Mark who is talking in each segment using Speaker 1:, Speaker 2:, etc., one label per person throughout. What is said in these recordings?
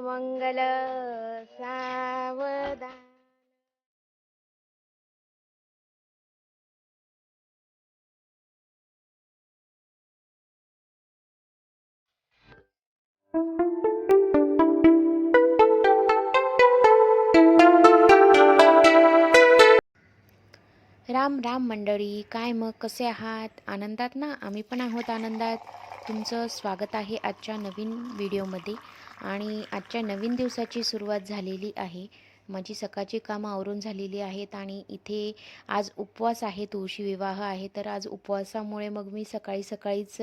Speaker 1: मंगल सावधान. राम राम मंडळी काय मग? कसे आहात? आनंदात ना? आम्ही पण आहोत आनंदात. तुमचं स्वागत आहे आजच्या नवीन व्हिडिओमध्ये. आणि आजच्या नवीन दिवसाची सुरुवात झालेली आहे. माझी सकाळची कामं आवरून झालेली आहेत आणि इथे आज उपवास आहे तुळशी विवाह आहे. तर आज उपवासामुळे मग मी सकाळी सकाळीच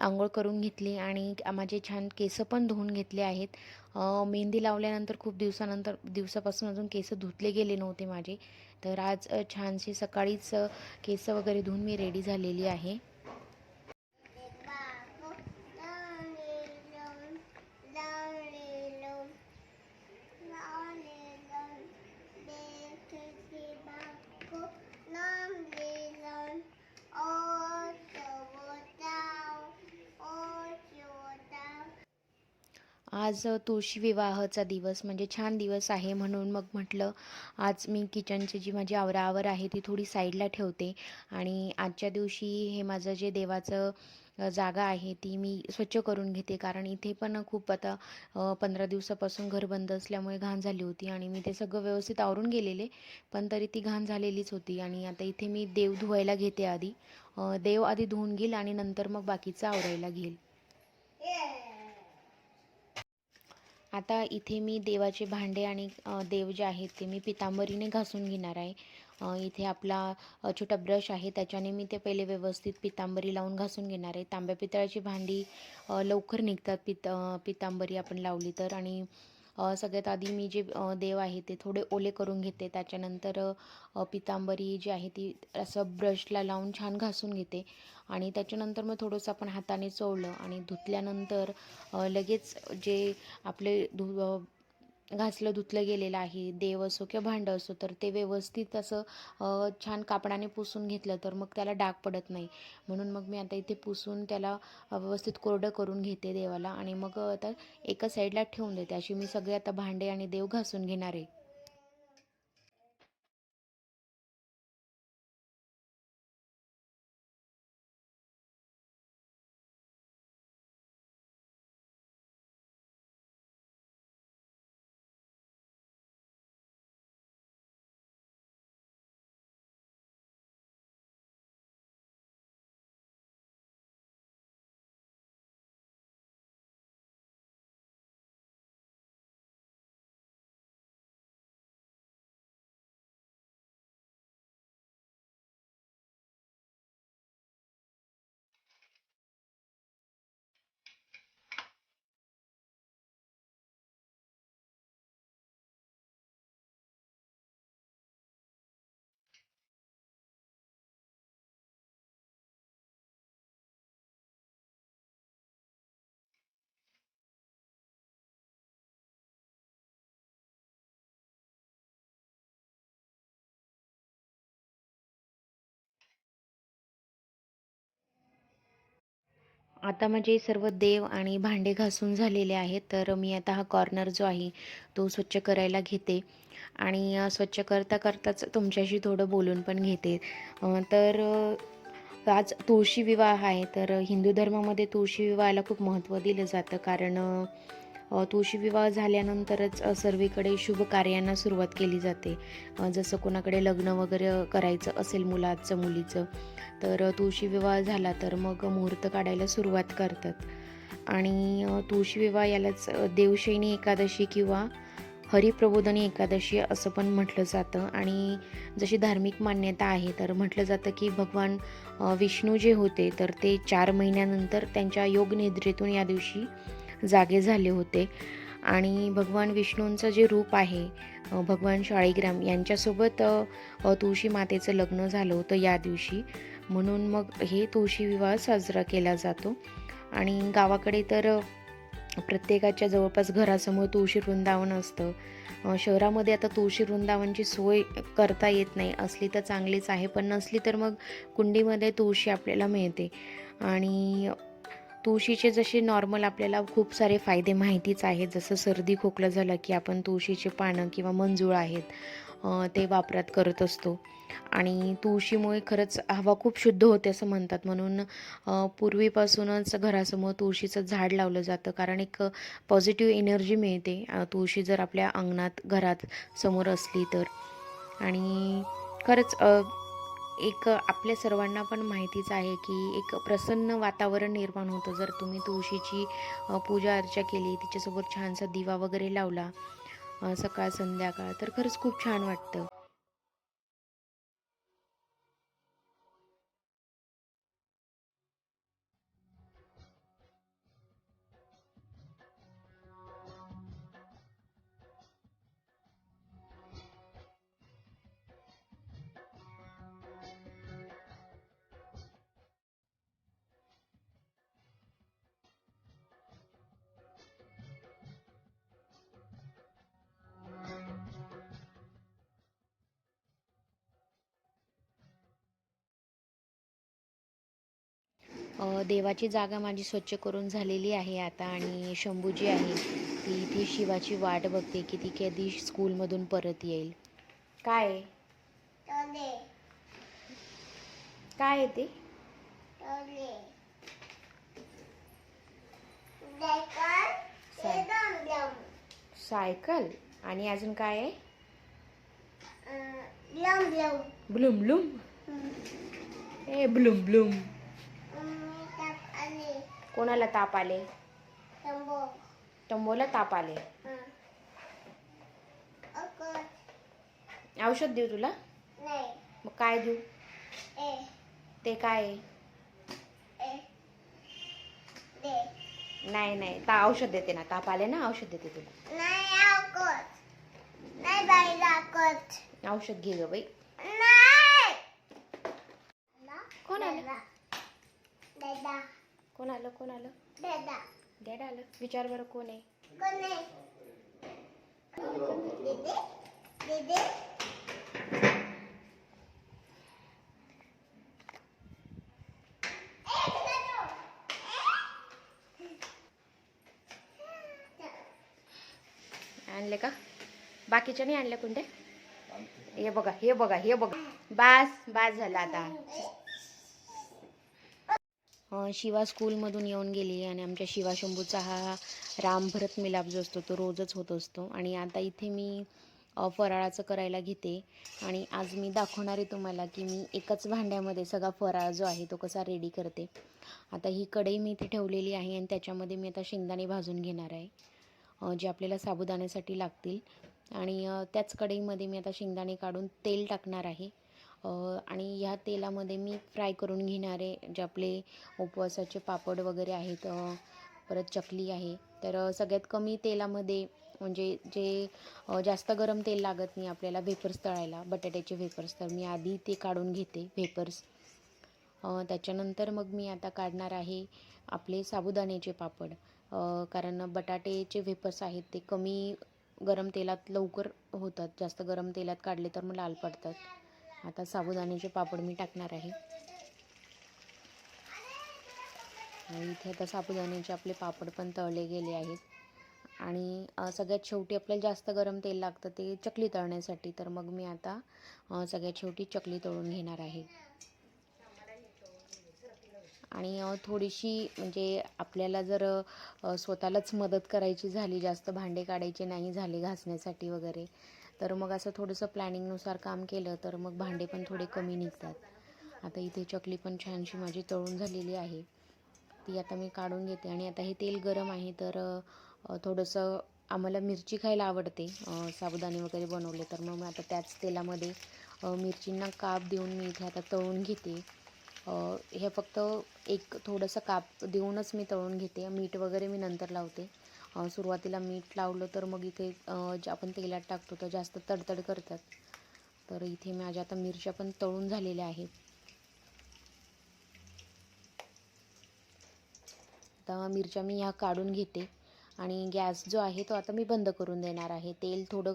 Speaker 1: आंघोळ करून घेतली आणि माझे छान केस पण धुवून घेतले आहेत. मेहंदी लावल्यानंतर खूप दिवसानंतर दिवसापासून अजून केस धुतले गेले नव्हते माझे. तर आज छानशी सकाळीच केस वगैरे धुवून मी रेडी झालेली आहे. आज तुळशी विवाहाचा दिवस म्हणजे छान दिवस आहे म्हणून मग म्हटलं आज मी किचनची जी माझी आवरावर आहे ती थोडी साईडला ठेवते. आणि आजच्या दिवशी हे माझं जे देवाचं जागा आहे ती मी स्वच्छ करून घेते. कारण इथे पण खूप आता पंधरा दिवसापासून घर बंद असल्यामुळे घाण झाली होती आणि मी ते सगळं व्यवस्थित आवरून गेलेले. पण तरी ती घाण झालेलीच होती आणि आता इथे मी देव धुवायला घेते आधी. देव आधी धुवून घेईल आणि नंतर मग बाकीचं आवरायला घेईल. आता इथे मी देवाचे भांडे आणि देव जे आहेत ते मी पितांबरीने घासून घेणार आहे. इथे आपला छोटा ब्रश आहे त्याच्याने मी ते पहिले व्यवस्थित पितांबरी लावून घासून घेणार आहे. तांब्या पितळाची भांडी लवकर निघतात पित पितांबरी आपण लावली तर आणि सगळ्यात आधी मी जे देव आहे ते थोडे ओले करून घेते. त्याच्यानंतर पितांबरी जी आहे ती असं ब्रशला लावून छान घासून घेते. आणि त्याच्यानंतर मग थोडंसं आपण हाताने चोळलं आणि धुतल्यानंतर लगेच जे आपले धु घासलं धुतलं गेलेलं आहे देव असो किंवा भांडं असो तर ते व्यवस्थित असं छान कापडाने पुसून घेतलं तर मग त्याला डाग पडत नाही. म्हणून मग मी आता इथे पुसून त्याला व्यवस्थित कोरडं करून घेते देवाला आणि मग आता एका साईडला ठेवून देते. अशी मी सगळे आता भांडे आणि देव घासून घेणार आहे. आता माझे सर्व देव आणि भांडे घासून झालेले आहेत तर मी आता हा कॉर्नर जो आहे तो स्वच्छ करायला घेते. आणि स्वच्छ करता करताच तुमच्याशी थोडं बोलून पण घेते. तर आज तुळशी विवाह आहे तर हिंदू धर्मामध्ये तुळशी विवाहाला खूप महत्त्व दिलं जातं. कारण तुळशी विवाह झाल्यानंतरच सर्वीकडे शुभ कार्यांना सुरुवात केली जाते. जसं कोणाकडे लग्न वगैरे करायचं असेल मुलाचं मुलीचं तर तुळशी विवाह झाला तर मग मुहूर्त काढायला सुरुवात करतात. आणि तुळशी विवाह यालाच देवशयनी एकादशी किंवा हरिप्रबोधनी एकादशी असं पण म्हटलं जातं. आणि जशी धार्मिक मान्यता आहे तर म्हटलं जातं की भगवान विष्णू जे होते तर ते चार महिन्यानंतर त्यांच्या योगनिद्रेतून या दिवशी जागे झाले होते. आणि भगवान विष्णूंचं जे रूप आहे भगवान शाळीग्राम यांच्यासोबत तुळशी मातेचं लग्न झालं होतं या दिवशी. म्हणून मग हे तुळशी विवाह साजरा केला जातो. आणि गावाकडे तर प्रत्येकाच्या जवळपास घरासमोर तुळशी वृंदावन असतं. शहरामध्ये आता तुळशी वृंदावनची सोय करता येत नाही. असली तर चांगलीच आहे पण नसली तर मग कुंडीमध्ये तुळशी आपल्याला मिळते. आणि तुळशीचे जसे नॉर्मल आपल्याला खूप सारे फायदे माहितीच आहेत. जसं सर्दी खोकलं झालं की आपण तुळशीचे पानं किंवा मंजूळ आहेत ते वापरात करत असतो. आणि तुळशीमुळे खरंच हवा खूप शुद्ध होते असं म्हणतात. म्हणून पूर्वीपासूनच घरासमोर तुळशीचं झाड लावलं जातं. कारण एक पॉझिटिव्ह एनर्जी मिळते. तुळशी जर आपल्या अंगणात घरात समोर असली तर. आणि खरंच एक आपल्या सर्वांना पण माहितीच आहे की एक प्रसन्न वातावरण निर्माण होतं. जर तुम्ही तुळशीची पूजा अर्चा केली तिच्यासोबत छानसा दिवा वगैरे लावला सकाळ संध्याकाळ तर खरंच खूप छान वाटतं. देवाची जागा माझी स्वच्छ करून झालेली आहे आता आणि शंभू जी आहे ती ती शिवाची वाट बघते की ती कधी स्कूलमधून परत येईल काय काय आहे ते
Speaker 2: tole. Dekar,
Speaker 1: Sai.
Speaker 2: sedang diam.
Speaker 1: Cycle आणि अजून काय आहे. ब्लूम ब्लूम. ए ब्लूम ब्लूम कोणाला ताप आले. टंबोला ताप आले. औषध देऊ तुला? मग काय देऊ? ते काय. नाही नाही. ता औषध देते ना. ताप आले ना औषध देते तुला. औषध घे ग बाई. कोण आलं. कोण आलं कोण आलं. डॅड आलं विचार बरं कोण आहे. आणले का? बाकीच्या नाही आणल्या कोणत्या? हे बघा हे बघा हे बघा. बास बास झाला आता. शिवा स्कूलमधून येऊन गेली आणि आमच्या शिवा शंभूचा हा रामभरत मिलाप जो असतो तो रोजच होत असतो. आणि आता इथे मी फराळाचं करायला घेते. आणि आज मी दाखवणार आहे तुम्हाला की मी एकाच भांड्यामध्ये सगळा फराळ जो आहे तो कसा रेडी करते. आता ही कढई मी इथे ठेवलेली आहे आणि त्याच्यामध्ये मी आता शेंगदाणे भाजून घेणार आहे जे आपल्याला साबुदाण्यासाठी लागतील. आणि त्याच कढईमध्ये मी आता शेंगदाणे काढून तेल टाकणार आहे. आणि ह्या तेलामध्ये मी फ्राय करून घेणारे जे आपले उपवासाचे पापड वगैरे आहेत परत चकली आहे. तर सगळ्यात कमी तेलामध्ये म्हणजे जे जास्त गरम तेल लागत नाही आपल्याला वेफर्स तळायला बटाट्याचे वेफर्स तर मी आधी ते काढून घेते वेफर्स. त्याच्यानंतर मग मी आता काढणार आहे आपले साबुदाण्याचे पापड. कारण बटाट्याचे वेफर्स आहेत ते कमी गरम तेलात लवकर होतात जास्त गरम तेलात काढले तर मग लाल पडतात. आता साबुदाण्याचे पापड मी टाकणार आहे. आणि इथे आता साबुदाण्याचे आपले पापड पण तळले गेले आहेत. आणि सगळ्यात शेवटी आपल्याला जास्त गरम तेल लागतं ते चकली तळण्यासाठी. तर मग मी आता सगळ्यात शेवटी चकली तळून घेणार आहे. आणि थोडीशी म्हणजे आपल्याला जर स्वतःलाच मदत करायची झाली जास्त भांडे काढायचे नाही झाले घासण्यासाठी वगैरे तर मग असं थोडंसं प्लॅनिंगनुसार काम केलं तर मग भांडे पण थोडे कमी निघतात. आता इथे चकली पण छानशी माझी तळून झालेली आहे. ती आता मी काढून घेते. आणि आता हे तेल गरम आहे तर थोडंसं आम्हाला मिरची खायला आवडते साबुदाणे वगैरे बनवले तर मग मी आता त्याच तेलामध्ये मिरचींना काप देऊन मी इथे आता तळून घेते. हे फक्त एक थोडंसं काप देऊनच मी तळून घेते. मीठ वगैरे मी नंतर लावते. सुरुवातीला मीठ लावलं तर मग इथे जे आपण तेलात टाकतो तर जास्त तडतड करतात. तर इथे माझ्या आता मिरच्या पण तळून झालेल्या आहेत. आता मिरच्या मी ह्या काढून घेते आणि गॅस जो आहे तो आता मी बंद करून देणार आहे. तेल थोडं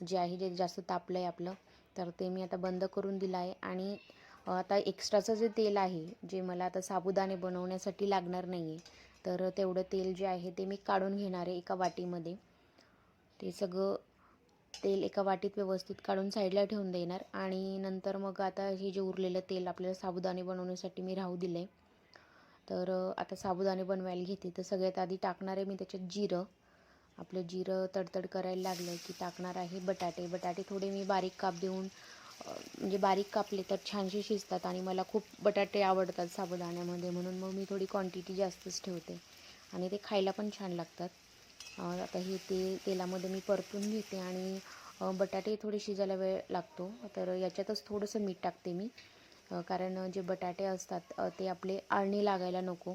Speaker 1: जे आहे जे जास्त तापलं आहे आपलं तर ते मी आता बंद करून दिलं आहे आणि आता एक्स्ट्राचं जे तेल आहे जे मला आता साबुदाणे बनवण्यासाठी लागणार नाही आहे तर तेवढं तेल जे आहे ते मी काढून घेणार आहे एका वाटीमध्ये. ते सगळं तेल एका वाटीत व्यवस्थित काढून साईडला ठेवून देणार. आणि नंतर मग आता हे जे उरलेलं तेल आपल्याला साबुदाणे बनवण्यासाठी मी राहू दिलं आहे तर आता साबुदाणे बनवायला घेते. तर सगळ्यात आधी टाकणार आहे मी त्याच्यात जिरं. आपलं जिरं तडतड करायला लागलं की टाकणार आहे बटाटे. बटाटे थोडे मी बारीक काप देऊन म्हणजे बारीक कापले तर छानसे शिजतात आणि मला खूप बटाटे आवडतात साबुदाण्यामध्ये म्हणून मग मी थोडी क्वांटिटी जास्तच ठेवते. आणि ते खायला पण छान लागतात. आता हे ते तेलामध्ये मी परतून घेते आणि बटाटे थोडे शिजायला वेळ लागतो. तर याच्यातच थोडंसं मीठ टाकते मी. कारण जे बटाटे असतात ते आपले आळणी लागायला नको.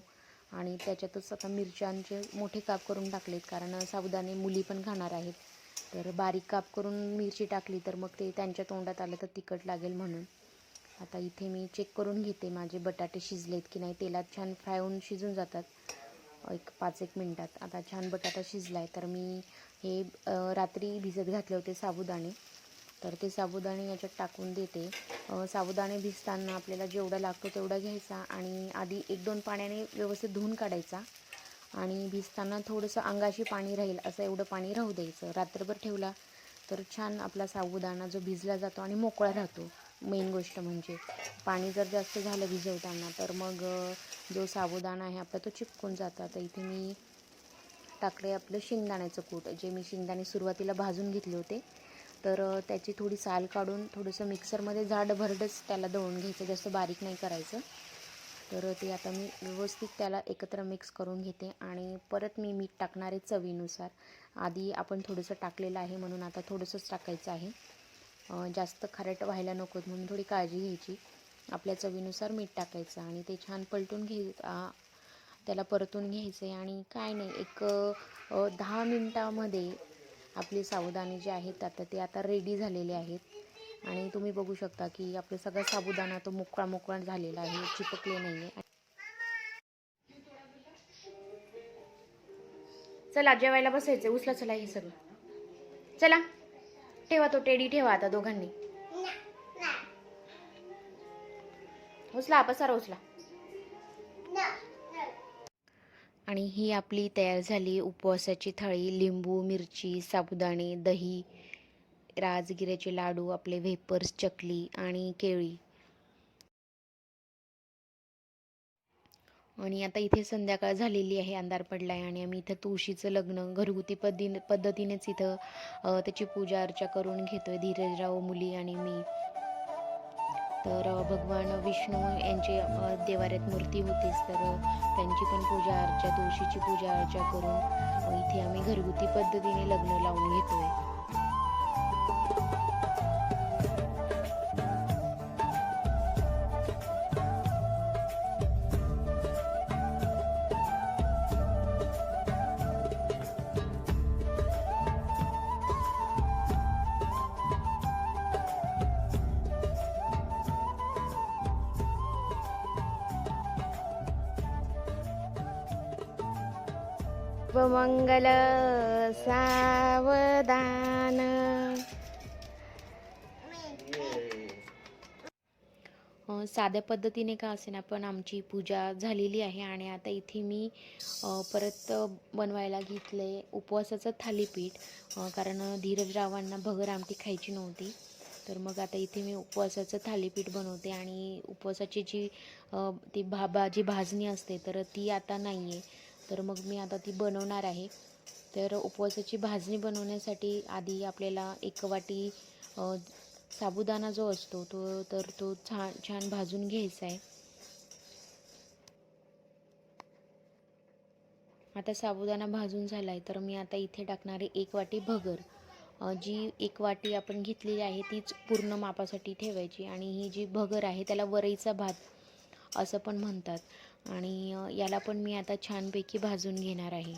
Speaker 1: आणि त्याच्यातच आता मिरच्यांचे मोठे काप करून टाकलेत कारण साबुदाणे मुली पण खाणार आहेत. तर बारीक काप करून मिरची टाकली तर मग ते त्यांच्या तोंडात आलं तर तिखट लागेल म्हणून. आता इथे मी चेक करून घेते माझे बटाटे शिजलेत की नाही. तेलात छान फ्राय होऊन शिजून जातात. एक पाच एक मिनटात. आता छान बटाटा शिजला आहे तर मी हे रात्री भिजत घातले होते साबुदाणे. तर ते साबुदाणे याच्यात टाकून देते. साबुदाणे भिजताना आपल्याला जेवढा लागतो तेवढा घ्यायचा आणि आधी एक दोन पाण्याने व्यवस्थित धुवून काढायचा. आणि भिजताना थोडंसं अंगाशी पाणी राहील असं एवढं पाणी राहू द्यायचं. रात्रभर ठेवला तर छान आपला साबुदाणा जो भिजला जातो आणि मोकळा राहतो. मेन गोष्ट म्हणजे पाणी जर जास्त झालं भिजवताना तर मग जो साबुदाणा आहे आपला तो चिपकून जातो. आता इथे मी टाकले आपलं शेंगदाण्याचं कूट जे मी शेंगदाणे सुरुवातीला भाजून घेतले होते. तर त्याची थोडी साल काढून थोडंसं मिक्सरमध्ये जाड भरडच त्याला दळून घ्यायचं जास्त बारीक नाही करायचं. तर ते आता मी व्यवस्थित त्याला एकत्र मिक्स करून घेते आणि परत मी मीठ टाकणार आहे चवीनुसार. आधी आपण थोडंसं टाकलेलं आहे म्हणून आता थोडंसंच टाकायचं आहे. जास्त खारट व्हायला नकोत म्हणून थोडी काळजी घ्यायची. आपल्या चवीनुसार मीठ टाकायचं आणि ते छान पलटून घे त्याला परतून घ्यायचं आहे आणि काय नाही एक दहा मिनटामध्ये आपली सावधानी जे आहेत आता ते आता रेडी झालेले आहेत. आणि तुम्ही बघू शकता की आपलं सगळा साबुदाणा तो मोकळा मोकळा झालेला आहे चिपकले नाही आहे चला जेवायला बसायचं उचला चला हे सर्व. चला. ठेवा तो टेडी ठेवा आता दोघांनी. उचला आपण पसारा उचला. आणि ही आपली तयार झाली उपवासाची थाळी लिंबू मिरची साबुदाणे दही राजगिऱ्याचे लाडू आपले व्हेपर्स चकली आणि केळी. आणि आता इथे संध्याकाळ झालेली आहे अंधार पडला आहे आणि आम्ही इथं तुळशीचं लग्न घरगुती पद्धती पद्धतीनेच इथं त्याची पूजा अर्चा करून घेतोय धीरजराव मुली आणि मी. तर भगवान विष्णू यांची देवाऱ्यात मूर्ती होतीच तर त्यांची पण पूजा अर्चा तुळशीची पूजा अर्चा करून इथे आम्ही घरगुती पद्धतीने लग्न लावून घेतोय. मंगल सावधान। साध्या पद्धतीने का असेन पण आमची पूजा झालेली आहे आणि आता इथे मी परत बनवायला घेतले उपवासाचं थालीपीठ कारण धीरजरावांना भगर आमटी खायची नव्हती. तर मग आता इथे मी उपवासाचं थालीपीठ बनवते आणि उपवासाची जी ती भा जी भाजणी असते तर ती आता नाही आहे तर मग मी आता ती बनवणार आहे. तर उपवासाची भाजणी बनवण्यासाठी आधी आपल्याला एक वाटी साबुदाणा जो असतो तो तर तो छान छान भाजून घ्यायचा आहे. आता साबुदाणा भाजून झाला आहे तर मी आता इथे टाकणारे एक वाटी भगर. जी एक वाटी आपण घेतलेली आहे तीच पूर्ण मापासाठी ठेवायची. आणि ही जी भगर आहे त्याला वरईचा भात असं पण म्हणतात. आणि याला पण मी आता छानपैकी भाजून घेणार आहे.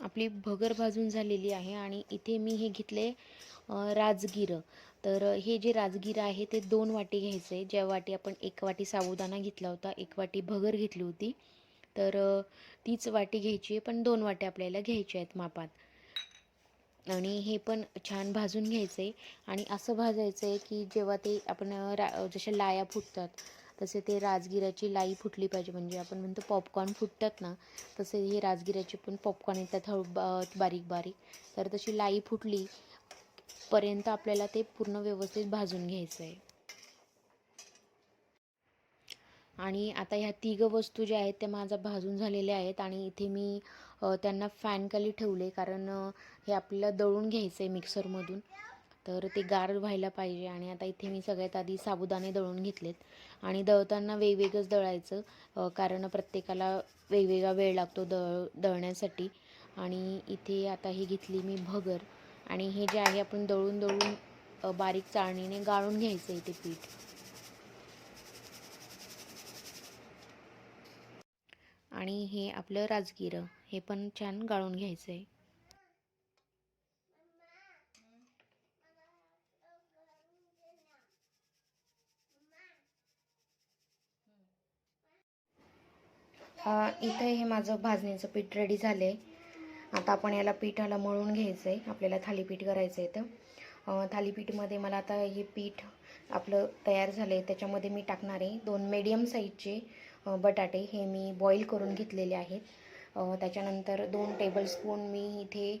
Speaker 1: आपली भगर भाजून झालेली आहे आणि इथे मी हे घेतले राजगिरं. तर हे जे राजगिरं आहे ते दोन वाटी घ्यायचं. आहे ज्या वाटी आपण एक वाटी साबुदाणा घेतला होता एक वाटी भगर घेतली होती. तर तीच वाटी घ्यायची आहे पण दोन वाट्या आपल्याला घ्यायच्या आहेत मापात. आणि हे पण छान भाजून घ्यायचं आहे आणि असं भाजायचं आहे की जेव्हा ते आपण रा जशा लाया फुटतात तसे ते राजगिराची लाई फुटली पाहिजे. म्हणजे आपण म्हणतो पॉपकॉर्न फुटतात ना तसे हे राजगिराचे पण पॉपकॉर्न येतात हळू बा- बारीक बारीक तर तशी लाई फुटली पर्यंत आपल्याला ते पूर्ण व्यवस्थित भाजून घ्यायचं आहे आणि आता ह्या तिघं वस्तू ज्या आहेत त्या माझ्या भाजून झालेल्या आहेत आणि इथे मी त्यांना फॅनखाली ठेवले कारण हे आपल्याला दळून घ्यायचं आहे मिक्सरमधून. तर ते गार व्हायला पाहिजे आणि आता इथे मी सगळ्यात आधी साबुदाणे दळून घेतलेत. आणि दळताना वेगवेगळंच दळायचं कारण प्रत्येकाला वेगवेगळा वेळ लागतो दळ दळण्यासाठी. आणि इथे आता ही घेतली मी भगर. आणि हे जे आहे आपण दळून दळून बारीक चाळणीने गाळून घ्यायचं आहे ते पीठ. आणि हे आपलं राजगिरं हे पण छान गाळून घ्यायचं आहे इथं हे माझं भाजणीचं पीठ रेडी झालं आहे आता आपण याला पिठाला मळून घ्यायचं आहे आपल्याला थालीपीठ करायचं आहे तर थालीपीठमध्ये मला आता हे पीठ आपलं तयार झालं आहे त्याच्यामध्ये मी टाकणार आहे दोन मीडियम साईजचे बटाटे. हे मी बॉईल करून घेतलेले आहेत. त्याच्यानंतर दोन टेबलस्पून मी इथे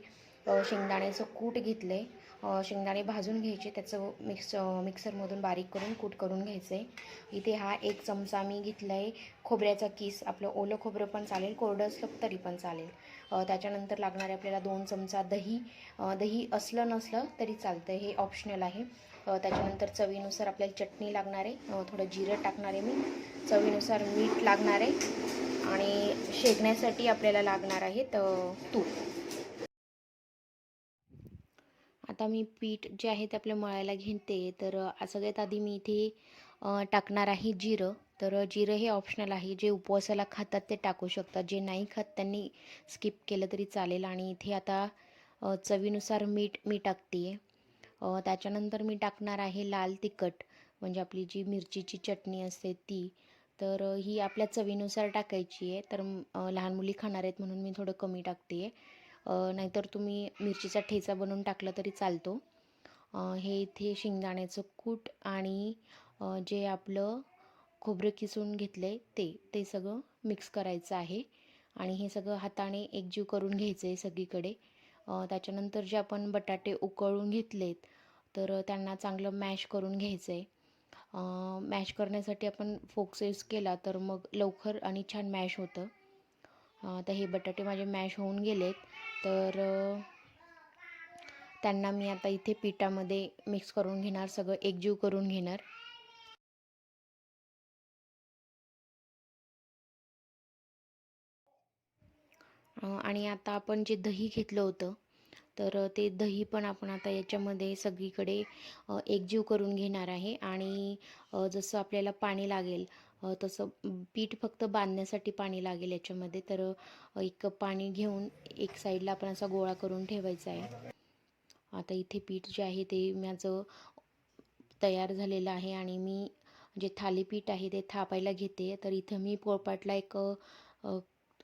Speaker 1: शेंगदाण्याचं कूट घेतलं आहे शेंगदाणे भाजून घ्यायचे. त्याचं मिक्स मिक्सरमधून बारीक करून कूट करून घ्यायचं आहे इथे हा एक चमचा मी घेतला आहे खोबऱ्याचा किस. आपलं ओलं खोबरं पण चालेल. कोरडं असलं तरी पण चालेल. त्याच्यानंतर लागणारे आपल्याला दोन चमचा दही दही असलं नसलं तरी चालतं हे ऑप्शनल आहे. त्याच्यानंतर चवीनुसार आपल्याला चटणी लागणार आहे. थोडं जिरं टाकणार आहे मी. चवीनुसार मीठ लागणार आहे. आणि शेकण्यासाठी आपल्याला लागणार आहेत तूप. आता मी पीठ जे आहे ते आपल्या मळायला घेते. तर सगळ्यात आधी मी इथे टाकणार आहे जिरं. तर जिरं हे ऑप्शनल आहे. जे उपवासाला खातात ते टाकू शकतात. जे नाही खात त्यांनी स्किप केलं तरी चालेल. आणि इथे आता चवीनुसार मीठ मी टाकते आहे त्याच्यानंतर मी टाकणार आहे लाल तिखट. म्हणजे आपली जी मिरचीची चटणी असते ती. तर ही आपल्या चवीनुसार टाकायची आहे. तर लहान मुली खाणार आहेत म्हणून मी थोडं कमी टाकते आहे नाहीतर तुम्ही मिरचीचा ठेचा बनवून टाकला तरी चालतो. हे इथे शेंगदाण्याचं कूट आणि जे आपलं खोबरं किसून घेतलं आहे ते ते सगळं मिक्स करायचं आहे. आणि हे सगळं हाताने एकजीव करून घ्यायचं आहे सगळीकडे त्याच्यानंतर जे आपण बटाटे उकळून घेतलेत तर त्यांना चांगलं मॅश करून घ्यायचं आहे मॅश करण्यासाठी आपण फोक्स यूज केला तर मग लवकर आणि छान मॅश होतं. तर हे बटाटे माझे मॅश होऊन गेलेत. तर त्यांना मी आता इथे पिठामध्ये मिक्स करून घेणार सगळं एकजीव करून घेणार. आणि आता आपण जे दही घेतलं होतं तर ते दही पण आपण आता याच्यामध्ये सगळीकडे एकजीव करून घेणार आहे. आणि जसं आपल्याला पाणी लागेल तसं पीठ फक्त बांधण्यासाठी पाणी लागेल याच्यामध्ये. तर एक पाणी घेऊन एक साईडला आपण असा गोळा करून ठेवायचा आहे. आता इथे पीठ जे आहे ते माझं तयार झालेलं आहे आणि मी जे थालीपीठ आहे ते थापायला घेते. तर इथं मी पोळपाटला एक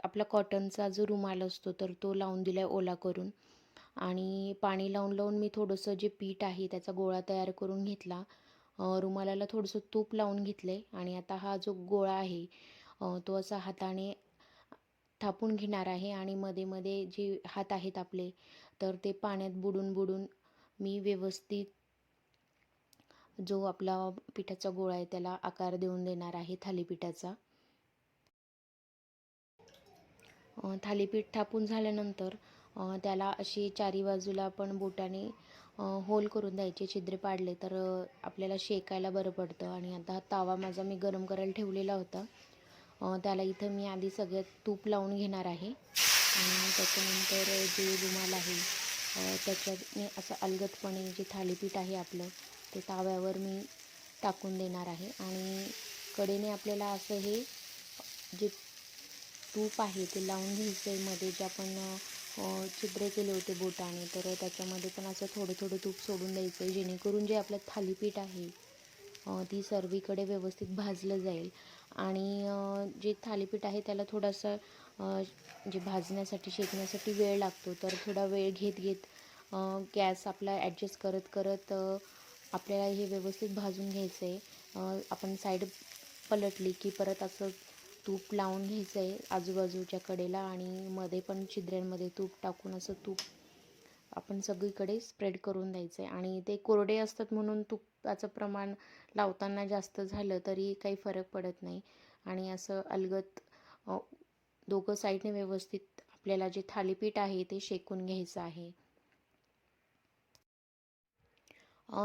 Speaker 1: आपला कॉटनचा जो रुमाल असतो तर तो लावून दिला आहे ओला करून. आणि पाणी लावून लावून मी थोडंसं जे पीठ आहे त्याचा गोळा तयार करून घेतला. रुमालाला थोडंसं तूप लावून घेतलं आहे आणि आता हा जो गोळा आहे तो असा हाताने थापून घेणार आहे आणि मध्ये मध्ये जे हात आहेत आपले तर ते पाण्यात बुडून बुडून मी व्यवस्थित जो आपला पिठाचा गोळा आहे त्याला आकार देऊन देणार आहे थालीपीठाचा. थालीपीठ थापून झाल्यानंतर त्याला अशी चारी बाजूला आपण बोटाने होल करून द्यायचे छिद्रे पाडले तर आपल्याला शेकायला बरं पडतं. आणि आता हा तावा माझा मी गरम करायला ठेवलेला होता. त्याला इथं मी आधी सगळ्यात तूप लावून घेणार आहे. आणि त्याच्यानंतर जे रुमाल आहे त्याच्यात मी असं अलगदपणे जे थालीपीठ आहे आपलं ते ताव्यावर मी टाकून देणार आहे. आणि कडेने आपल्याला असं हे जे तूप आहे ते लावून घ्यायचं आहे मध्ये जे आपण अ, छिद्र केले होते बोटाने तर त्याच्यामध्ये पण असं थोडं थोडं तूप सोडून द्यायचं आहे जेणेकरून जे आपलं थालीपीठ आहे ती सर्वीकडे व्यवस्थित भाजलं जाईल. आणि जे थालीपीठ आहे त्याला थोडासा जे भाजण्यासाठी शेकण्यासाठी वेळ लागतो तर थोडा वेळ घेत घेत गॅस आपला ॲडजस्ट करत करत आपल्याला हे व्यवस्थित भाजून घ्यायचं आहे आपण साईड पलटली की परत असं तूप लावून घ्यायचं आहे आजूबाजूच्या कडेला आणि मध्ये पण छिद्र्यांमध्ये तूप टाकून असं तूप आपण सगळीकडे स्प्रेड करून द्यायचं आहे आणि ते कोरडे असतात म्हणून तुपाचं प्रमाण लावताना जास्त झालं तरी काही फरक पडत नाही. आणि असं अलगत दोघं साईडने व्यवस्थित आपल्याला जे थालीपीठ आहे ते शेकून घ्यायचं आहे.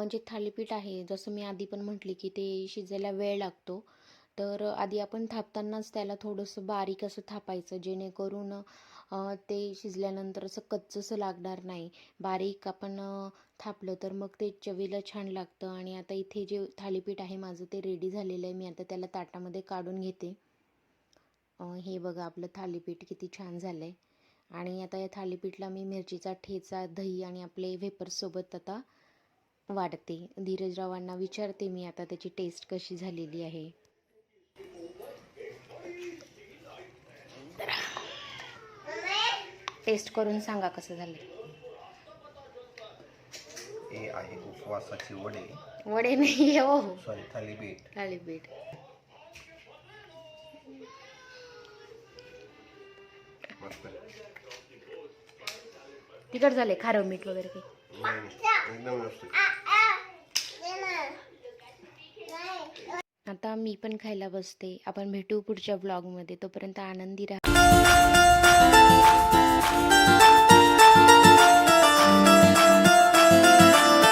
Speaker 1: जे थालीपीठ आहे जसं मी आधी पण म्हटली की ते शिजायला वेळ लागतो. तर आधी आपण थापतानाच त्याला थोडंसं बारीक असं थापायचं जेणेकरून ते शिजल्यानंतर असं कच्चंसं लागणार नाही. बारीक आपण थापलं तर मग ते चवीला छान लागतं आणि आता इथे जे थालीपीठ आहे माझं ते रेडी झालेलं आहे. मी आता त्याला ताटामध्ये काढून घेते. हे बघा आपलं थालीपीठ किती छान झालं आहे आणि आता या थालीपीठला मी मिरचीचा ठेचा दही आणि आपले वेपर्ससोबत आता वाढते. धीरजरावांना विचारते मी आता त्याची टेस्ट कशी झालेली आहे. टेस्ट करून सांगा कसं झालं.
Speaker 3: हे आहे उपवासाचे वडे.
Speaker 1: वडे नाही हो.
Speaker 3: सॉरी थालीपीठ.
Speaker 1: थालीपीठ.
Speaker 3: मस्त.
Speaker 1: तिखट झाले खारं मीठ वगैरे काही.
Speaker 3: नाही, एकदम.
Speaker 1: आता मी पण खायला बसते. आपण भेटू पुढच्या ब्लॉगमध्ये तोपर्यंत आनंदी राहा.